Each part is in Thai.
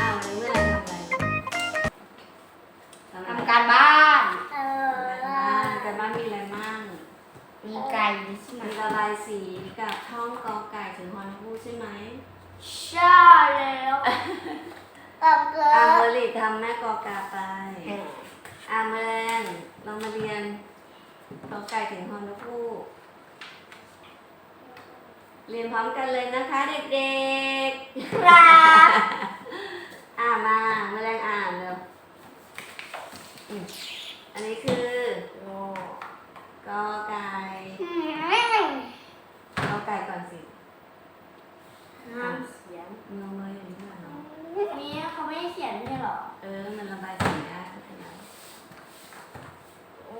อ้าววันนี้เมื่อไหรทำอะไรทำอะไรทำการบ้านเอการบ้านการบ้านมีอะไรมั่งมีไก่ใช่ไหมมีระบายสีกับท่องกอไก่ถึงฮอนฮูกใช่ไหมใช่แล้วกับเกลืออ่าเมลิทำแม่กอกาไปอ่าแมลงเรามาเรียนกอไก่ถึงฮอนฮูก เรียนพร้อมกันเลยนะคะเด็กๆ ครับอ่านมาแมลงอ่านเร็วอืมอันนี้คือกอไก่กอไก่ก่อนสิห้ามเขียนมือมืออยู่ที่ไหนเนาะนี่เขาไม่ให้เขียนไม่ใช่เหรอ เออ มันระบายสีได้ไม่เป็นไรอื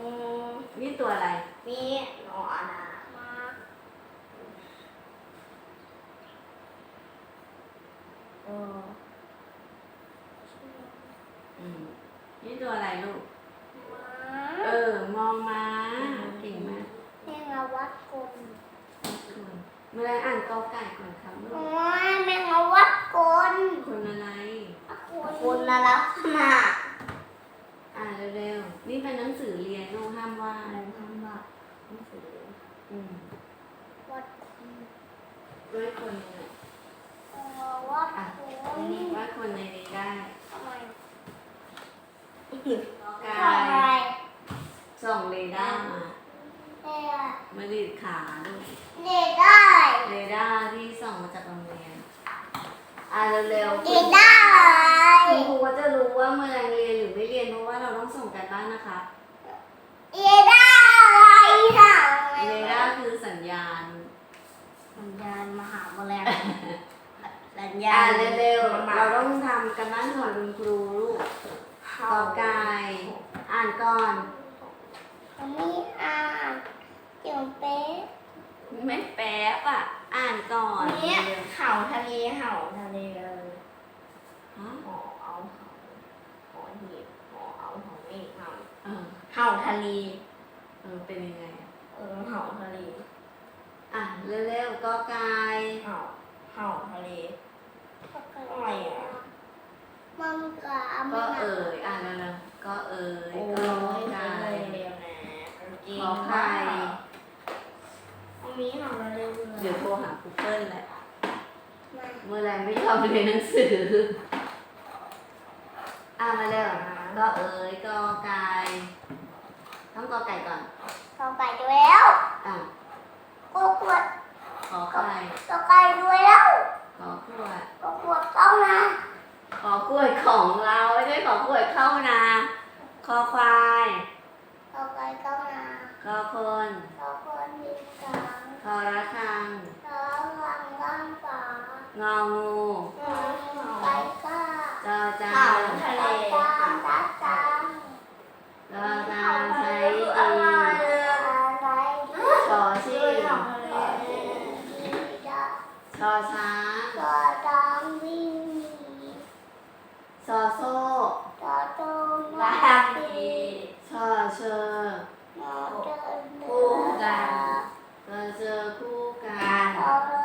มนี่ตัวอะไรมีหนอน อะเอออืมนี่ตัวอะไรลูก เออ มองมาเก่งมากเพลงอาวัดกลคุณแมลงอ่านกอไก่ก่อนครับลูโอ้กยแมงอาวัดกลคนอะไรคุณนะลักษณะอ่านเร็วๆ นี่เป็นหนังสือเรียนลูกห้ามว่าอะไรทำแบบหนังสืออืมวัดด้วยคนเนี่ย อาวัดกลว่าคนในนี้ได้ทำไมกอไก่ทำไมส่องเรดาร์มาเนี่ยมาดีดขาดูเด็กได้เรดาร์ที่ส่องมาจากโรงเรียนอ่านเร็วๆเด็กได้คุณครูก็จะรู้ว่าเมื่อไรเรียนหรือไม่เรียนเพราะว่าเราต้องส่งกันบ้านนะคะ ญญาอ่าณนเร็วๆเราต้องทำกันบ้านของคุณครูลูกกอไก่อ่านก่อนอันนี้อ่านเกี่ยวเป๊ะไม่แป๊บอะ อ่านก่อนนี่เร็วเห่าทะเลเห่าทะเลเลยๆฮะหอเอาเห่าหอหีบหอเอาหอเมฆเห่าเออเห่าทะเลเออเป็นยังไงอะเออเห่าทะเลอะเร็วๆกอไก่เห่าเห่าทะเล อะไรอะมังกรก็เอ่ยอ่านเร็วๆก็เอ่ยโอ้กอยไก่เร็วนะจริงขอไข่อันนี้เห่าทะเลเดี๋ยวโทรหาครูเปิ้ลแหละมาเมื่อไรไม่ยอมเรียนหนังสือ อ่ามาเร็วก็เอ๋ยกอไก่ต้องกอไก่ก่อนต่อไปด้วยแล้วอะก็ขวดขอไข่ต่อไปด้วยแล้ว ขอขวดก็ขวดต้องนะขอกล้วยของเราไม่ใช่ขอกล้วยเข้านาคอควายต่อไปต้องนะคอคนต่อคนมีกลางคอระฆังต่อหลังล่างฝางองู ไปก้า จอจา เห่าน ทะเล ตามตาตาม รอจานใช้ดี อะไร ชอชี เห่าทะเล ชอช้าง ก็ตามวิ่ง ซอโซ่ ก็ตรง ลา มา ดี ชอเชอ มอเดินคู่กันก็เจอคู่กัการนพอเลิ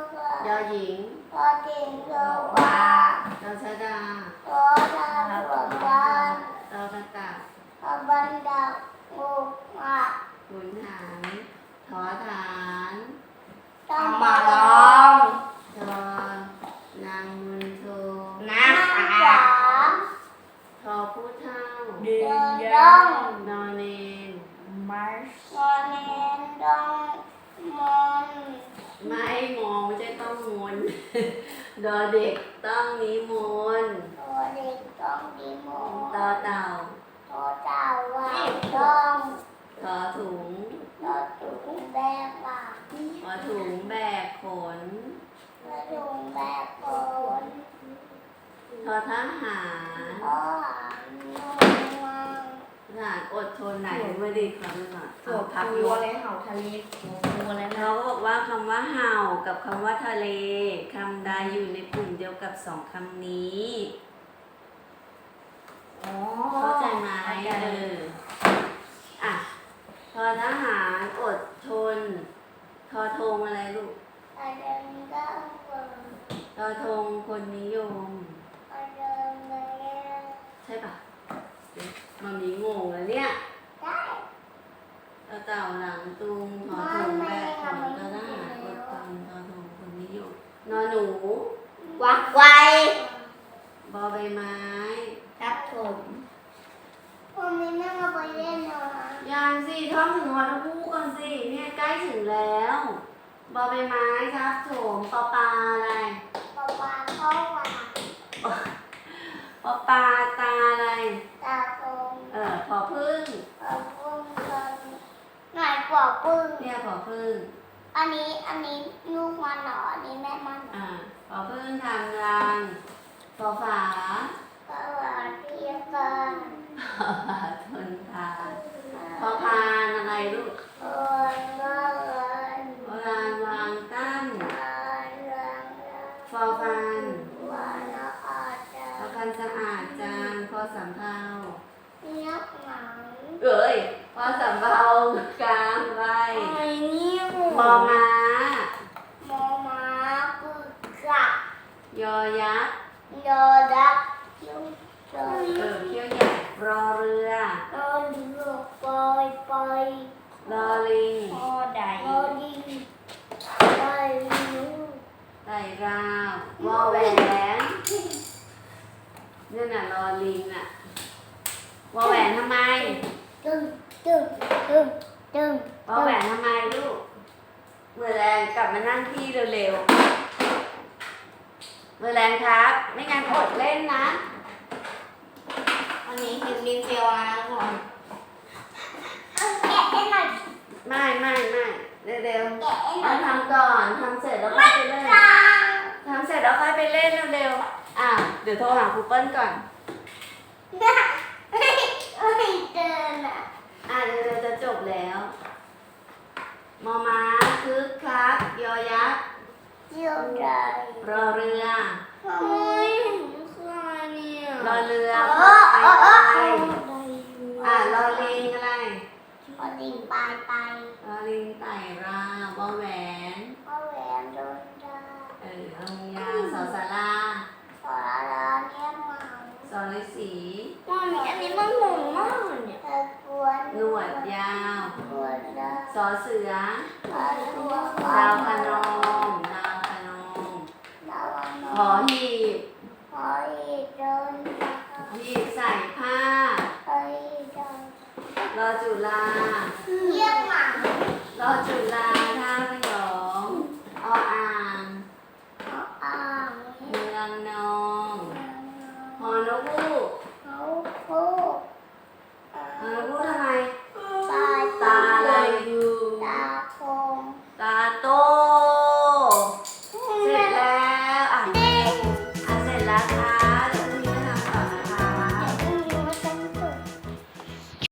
กก็ ยอหญิง พอเก่งก็ว่า ดอชะดา พอทำหัวบ้าน ดอกระกะ พอบันดักงูอะ ขุนหารทอฐาน ต้อง มา มา ล ล อ อง ง ชอนางมุนโท นะ น้ำ คะ จ๋า ทอผู้เท่า เดิน เดิ ย่อง นอนเนน มาร์ช งอนเน้น ต้องมอนไม่มองไม่ใช่ต้องมนดอเด็กต้องนิมนต์ตัวเด็กต้องดีโมต่อเต่าตัวเจ้าว่าต้องทอถุงตัวถุงแบกหลังทอถุงแบกขนตัวถุงแบกคนทอทหารพ่อหันนุ่งมัง ทหารอดทนไหนไม่ดีคำนึงอะตัวเอาพักปูยกอะไรเห่าทะเลตัวปูอะไรนะเขาบอกว่าคำว่าเห่ากับคำว่าทะเลคำใดอยู่ในกลุ่มเดียวกับสองคำนี้อ๋อเข้าใจไหมเข้าใจเอออะทอทหารอดทน ทอทงอะไรลูกแต่เดินก็เปิดทอทงคนนิยม มันมีงงแล้วเนี่ยได้ต่อเต่าหลังตุงหอถุงแบกของตะหน้ากดตังทอทงคนนิยมนอนหนูวักไวบอใบไม้ครับผมวันนี้แม่มาไปเล่นเหรอยังสิท่องถึงฮอนคูก่อนสิเนี่ยใกล้ถึงแล้วบอใบไม้ครับโถมปอปลาอะไรปะปาเข้ามาปอปลาตาอะไรตาตรงเออ พอพึ่งปะปุ้งกันไหนปอกปึ้งเนี่ยพอพึ่ง อันนี้อันนี้ลูกมันเหรออันนี้แม่มันเหรออ่าพอพึ่งทำรังพอฝาก็ว่าเทียบกันพอฝาทนทานพอพานอะไรลูกเอินเอินโบราณวางตั้งเอินเอินฟอฟันวันละอาจาพอกันสะอาดจานพอสำเภา เนียบหนังเอ้ยพอสำเภากลางไว้ไอ้นี่มอม้ามอม้าปึกกักยอยักษ์โดดักยุ่งโดเออเขี้ยวใหญ่รอเรือโดนลูกปล่อยปล่อยรอลิงพ่อใดโดดิปล่อยลูกไต่ราววอแหวนนี่นน่ะรอลิงน่ะ วอแหวนทำไมตึงตึงตึงตึงวอแหวนทำไมลูกเมื่อแรงกลับมานั่งที่เร็วๆเมื่อแรงครับ ไม่งั้นอดเล่นนะอันนี้คือรีวิวนะทุกคนเอาแกะให้หน่อยไม่ไม่ไม่เร็วแกะให้ๆหน่เอาอยทำก่อนทำเสร็จแล้วค่อยไปเล่นกลางทำเสร็จแล้วค่อยไปเล่นเร็วๆอ้าวเดี๋ยวโทรหาครูเปิ้ลก่อน เฮ้ยเฮ้ยเดินอะอะเดี๋ยวๆจะจบแล้ว มอม้าคึกคักยอยักษ์เจียวได้รอเรือเฮ้เฮ้ยยคืออะไรเนี่ยรอเรือเออเออเออไปเอออะรอลิงอะไรพอดิงไปไปรอลิงไต่ราวอแหวนพ่อแหวนโดนได้เออเอายางสอสาราสอนเราเนี่ยมังสอฤาษีมันมีอั ดยาวกวนได้สอเสือขอตัวดาวคะนองดาวคะนองดาวหอหีบขออีกเดินหีบใส่ผ้าขออีกเดินรอจุฬาเยี่ยมหมังรอจุฬาท่าพยองออ่างเขาอ่างเมืองนองฮอนกฮูกเขาพูดฮอนกฮูกทำ